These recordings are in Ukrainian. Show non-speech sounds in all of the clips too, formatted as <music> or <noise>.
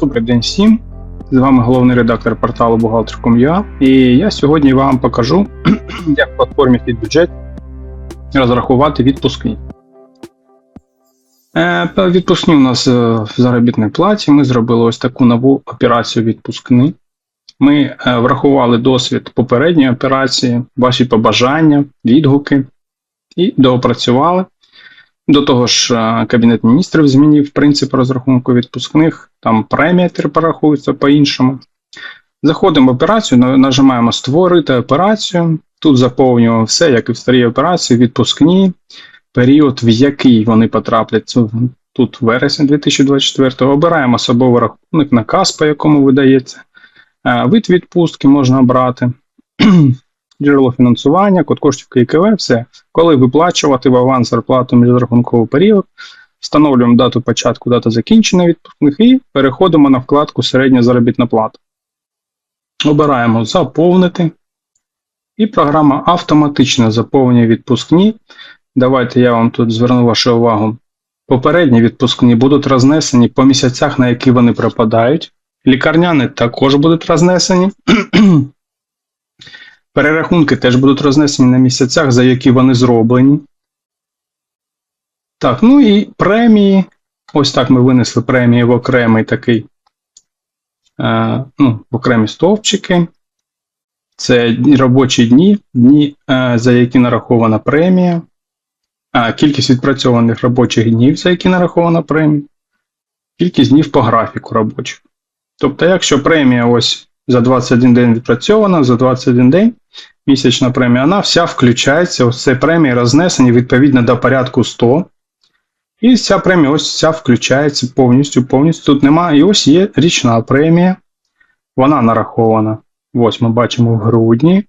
Добрий день всім. З вами головний редактор порталу Бухгалтер.com.ua і я сьогодні вам покажу, <clears throat> як в платформі FitBudget розрахувати відпускні. Е, Відпускні у нас е, в заробітній платі. Ми зробили ось таку нову операцію відпускни. Ми е, врахували досвід попередньої операції, ваші побажання, відгуки і доопрацювали. До того ж, е, Кабінет міністрів змінив принцип розрахунку відпускних, там премія тепер порахується по-іншому. Заходимо в операцію, нажимаємо Створити операцію. Тут заповнюємо все, як і в старій операції, відпускні, період, в який вони потраплять. Тут вересень 2024 Обираємо особовий рахунок, наказ, по якому видається. Е, Вид відпустки можна обрати. <clears throat> Джерело фінансування, код коштів ККВ, все коли виплачувати в аванс зарплату міжрахунковий період, встановлюємо дату початку, дату закінчення відпускних і переходимо на вкладку Середня заробітна плата. Обираємо Заповнити. І програма автоматично заповнює відпускні. Давайте я вам тут зверну вашу увагу. Попередні відпускні будуть рознесені по місяцях, на які вони припадають. Лікарняні також будуть рознесені. <clears throat> Перерахунки теж будуть рознесені на місяцях, за які вони зроблені. Так, ну і премії. Ось так ми винесли премії в окремий такий, е, ну, в окремі стовпчики. Це робочі дні, дні, е, за які нарахована премія, а, кількість відпрацьованих робочих днів, за які нарахована премія, кількість днів по графіку робочих. Тобто, якщо премія ось за 21 день відпрацьована, за 21 день місячна премія, вона вся включається, ось це премії рознесені відповідно до порядку 100. І ця премія ось ця включається повністю, повністю тут немає. І ось є річна премія. Вона нарахована. Ось ми бачимо в грудні.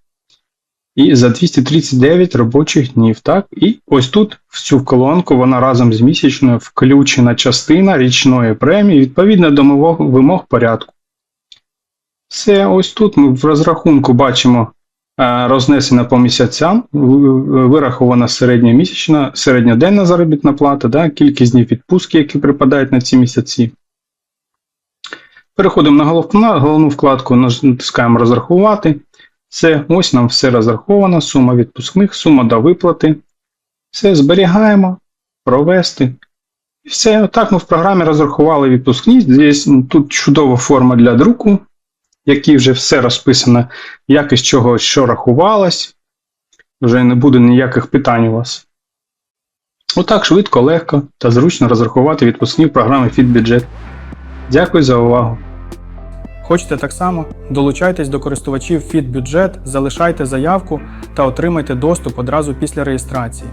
І за 239 робочих днів. так? І ось тут, в цю колонку, вона разом з місячною включена частина річної премії відповідно до вимог порядку. Все, ось тут ми в розрахунку бачимо е, рознесена по місяцям, вирахована середньомісячна, середньоденна заробітна плата, да, кількість днів відпустки, які припадають на ці місяці. Переходимо на головну, головну вкладку, натискаємо розрахувати. Все, ось нам все розраховано, сума відпускних, сума до виплати. Все зберігаємо, провести. І все, отак ми в програмі розрахували відпускні. Тут чудова форма для друку, які вже все розписано, як із чого що рахувалось. Вже не буде ніяких питань у вас. Отак швидко, легко та зручно розрахувати відпускні в програмі FitBudget. Дякую за увагу. Хочете так само? Долучайтесь до користувачів FitBudget, залишайте заявку та отримайте доступ одразу після реєстрації.